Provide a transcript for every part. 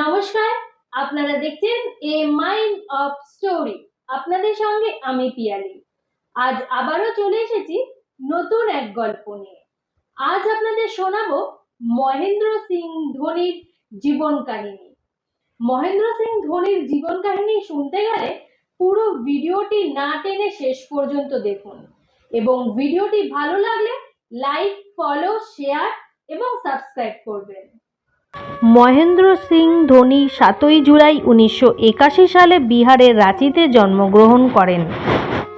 নমস্কার, আপনারা দেখছেন এ মাইন্ড অফ স্টোরি আপনাদের সঙ্গে আমি পিয়ালি। আজ আবারও চলে এসেছি নতুন এক গল্প নিয়ে। আজ আপনাদের শোনাবো মহেন্দ্র সিং ধোনির জীবন কাহিনী। মহেন্দ্র সিং ধোনির জীবন কাহিনী শুনতে গেলে পুরো ভিডিওটি না টেনে শেষ পর্যন্ত দেখুন এবং ভিডিওটি ভালো লাগলে লাইক, ফলো, শেয়ার এবং সাবস্ক্রাইব করবেন। মহেন্দ্র সিং ধোনি সাতই জুলাই উনিশশো একাশি সালে বিহারের রাঁচিতে জন্মগ্রহণ করেন।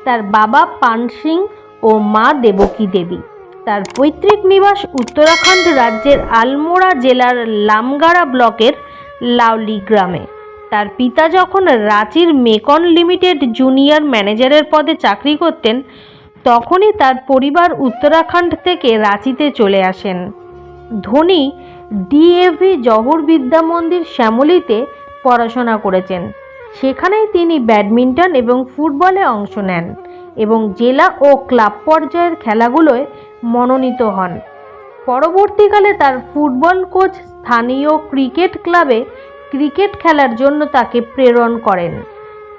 তার বাবা পান সিং ও মা দেবকী দেবী। তার পৈতৃক নিবাস উত্তরাখণ্ড রাজ্যের আলমোড়া জেলার লামগাড়া ব্লকের লাউলি গ্রামে। তার পিতা যখন রাঁচির মেকন লিমিটেড জুনিয়র ম্যানেজারের পদে চাকরি করতেন, তখনই তার পরিবার উত্তরাখণ্ড থেকে রাঁচিতে চলে আসেন। ধোনি ডিএভি জহর বিদ্যা মন্দির শ্যামলীতে পড়াশোনা করেছেন। সেখানেই তিনি ব্যাডমিন্টন এবং ফুটবলে অংশ নেন এবং জেলা ও ক্লাব পর্যায়ের খেলাগুলোয় মনোনীত হন। পরবর্তীকালে তার ফুটবল কোচ স্থানীয় ক্রিকেট ক্লাবে ক্রিকেট খেলার জন্য তাকে প্রেরণ করেন।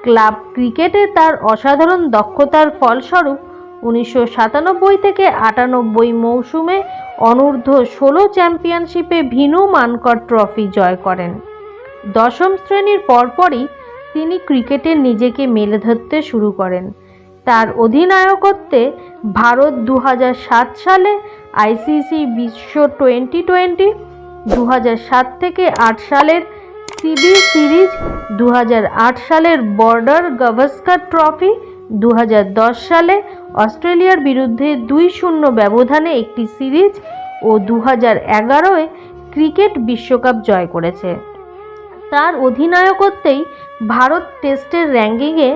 ক্লাব ক্রিকেটে তার অসাধারণ দক্ষতার ফলস্বরূপ উনিশশো সাতানব্বই থেকে আটানব্বই মৌসুমে অনূর্ধ্ব ষোলো চ্যাম্পিয়নশিপে ভিনু মানকর ট্রফি জয় করেন। দশম শ্রেণির পরপরই তিনি ক্রিকেটে নিজেকে মেলে ধরতে শুরু করেন। তার অধিনায়কত্বে ভারত দু সালে আইসিসি বিশ্ব টোয়েন্টি টোয়েন্টি দু থেকে আট সালের সিবি সিরিজ দু সালের বর্ডার গাভাস্কার ট্রফি দু হাজার দশ সালে অস্ট্রেলিয়ার বিরুদ্ধে দুই শূন্য ব্যবধানে একটি সিরিজ ও দু হাজার এগারোয় ক্রিকেট বিশ্বকাপ জয় করেছে। তার অধিনায়কত্বেই ভারত টেস্টের র্যাঙ্কিংয়ে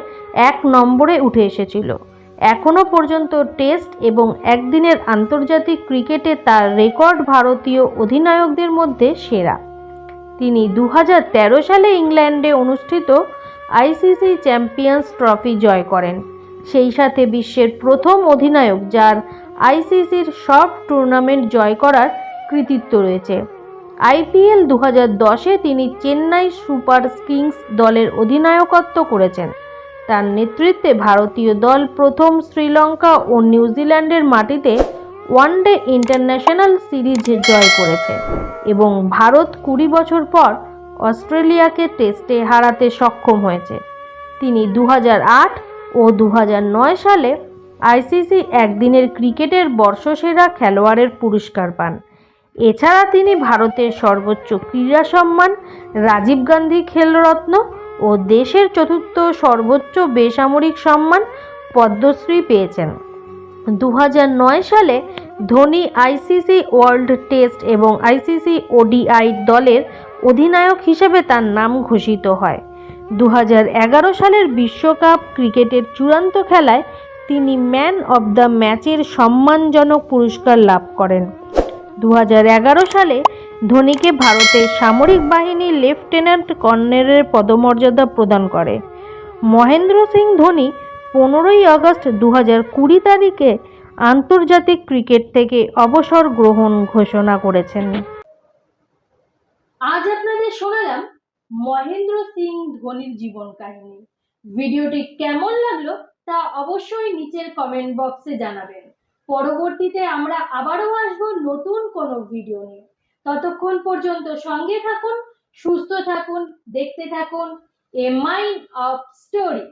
এক নম্বরে উঠে এসেছিল। এখনও পর্যন্ত টেস্ট এবং একদিনের আন্তর্জাতিক ক্রিকেটে তার রেকর্ড ভারতীয় অধিনায়কদের মধ্যে সেরা। তিনি দু হাজার তেরো সালে ইংল্যান্ডে অনুষ্ঠিত আইসিসি চ্যাম্পিয়ন্স ট্রফি জয় করেন। সেই সাথে বিশ্বের প্রথম অধিনায়ক যার আইসিসির সব টুর্নামেন্ট জয় করার কৃতিত্ব রয়েছে। আইপিএল দু হাজার দশে তিনি চেন্নাই সুপার কিংস দলের অধিনায়কত্ব করেছেন। তার নেতৃত্বে ভারতীয় দল প্রথম শ্রীলঙ্কা ও নিউজিল্যান্ডের মাটিতে ওয়ানডে ইন্টারন্যাশনাল সিরিজ জয় করেছে এবং ভারত কুড়ি বছর পর অস্ট্রেলিয়াকে টেস্টে হারাতে সক্ষম হয়েছে। তিনি দু আট ও দু হাজার নয় সালে আইসিসি একদিনের ক্রিকেটের বর্ষসেরা খেলোয়াড়ের পুরস্কার পান। এছাড়া তিনি ভারতের সর্বোচ্চ ক্রীড়া সম্মান, রাজীব গান্ধী খেলরত্ন ও দেশের চতুর্থ সর্বোচ্চ বেসামরিক সম্মান পদ্মশ্রী পেয়েছেন। দু হাজার নয় সালে ধোনি আইসিসি ওয়ার্ল্ড টেস্ট এবং আইসিসি ওডিআই দলের অধিনায়ক হিসেবে তার নাম ঘোষিত হয়। দু হাজার এগারো সালের বিশ্বকাপ ক্রিকেটের চূড়ান্ত খেলায় তিনি ম্যান অব দ্য ম্যাচের সম্মানজনক পুরস্কার লাভ করেন। দু হাজার এগারো সালে ধোনিকে ভারতের সামরিক বাহিনী লেফটেন্যান্ট কর্নেলের পদমর্যাদা প্রদান করে। মহেন্দ্র সিং ধোনি পনেরোই আগস্ট দু কুড়ি তারিখে আন্তর্জাতিক ক্রিকেট থেকে অবসর গ্রহণ ঘোষণা করেছেন। আজ আপনাদের শোনালাম মহেন্দ্র সিং ধোনির জীবন কাহিনী। ভিডিওটি কেমন লাগল তা অবশ্যই নিচের কমেন্ট বক্সে জানাবেন। পরবর্তীতে আমরা আবারও আসব নতুন কোনো ভিডিও নিয়ে। ততক্ষণ পর্যন্ত সঙ্গে থাকুন, সুস্থ থাকুন, দেখতে থাকুন এ মাইন্ড অফ স্টোরি